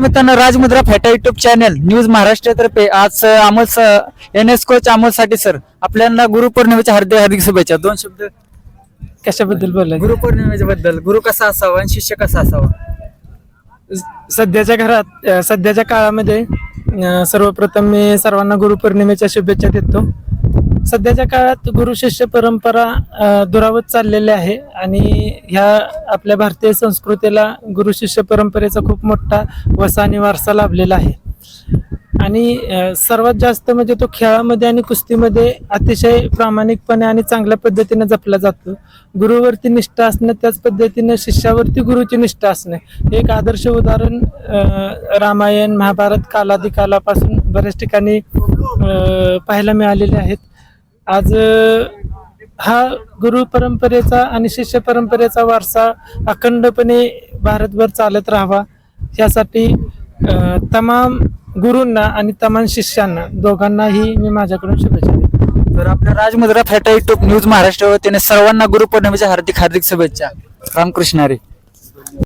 मित्रांनो राजमुद्रा फेटा YouTube channel news महाराष्ट्रातर्फे आज अमोल एन एस कोच अमोलसाठी सर आपल्याला गुरुपौर्णिमेच्या हार्दिक हार्दिक शुभेच्छा. दोन शब्द कशाबद्दल बोलायचं? गुरुपौर्णिमेच्या बद्दल. गुरु कसा असावा आणि शिष्य कसा असावा? सध्याच्या घरात सध्याच्या काळामध्ये सर्वप्रथम मी सर्वांना गुरुपौर्णिमेच्या शुभेच्छा देतो. सध्याच्या काळात गुरु शिष्य परंपरा दुरावत चाललेली आहे आणि ह्या आपल्या भारतीय संस्कृतीला गुरु शिष्य परंपरेचा खूप मोठा वसा आणि वारसा लाभलेला आहे. आणि सर्वात जास्त म्हणजे तो खेळामध्ये आणि कुस्तीमध्ये अतिशय प्रामाणिकपणे आणि चांगल्या पद्धतीने जपला जातो. गुरुवरती निष्ठा असणं त्याच पद्धतीने शिष्यावरती गुरुची निष्ठा असणे. हे एक आदर्श उदाहरण रामायण महाभारत कालाधिकालापासून बऱ्याच ठिकाणी पाहायला मिळालेले आहेत. आज हा गुरु परंपरेचा आणि शिष्य परंपरेचा वारसा अखंडपणे भारतभर चालत राहावा. यासाठी तमाम गुरूंना आणि तमाम शिष्यांना दोघांनाही मी माझ्याकडून शुभेच्छा देतो. तर आपल्या राजमुद्रा फॅटाई युट्यूब न्यूज महाराष्ट्र वतीने सर्वांना गुरुपौर्णिमेच्या हार्दिक हार्दिक शुभेच्छा. रामकृष्णारी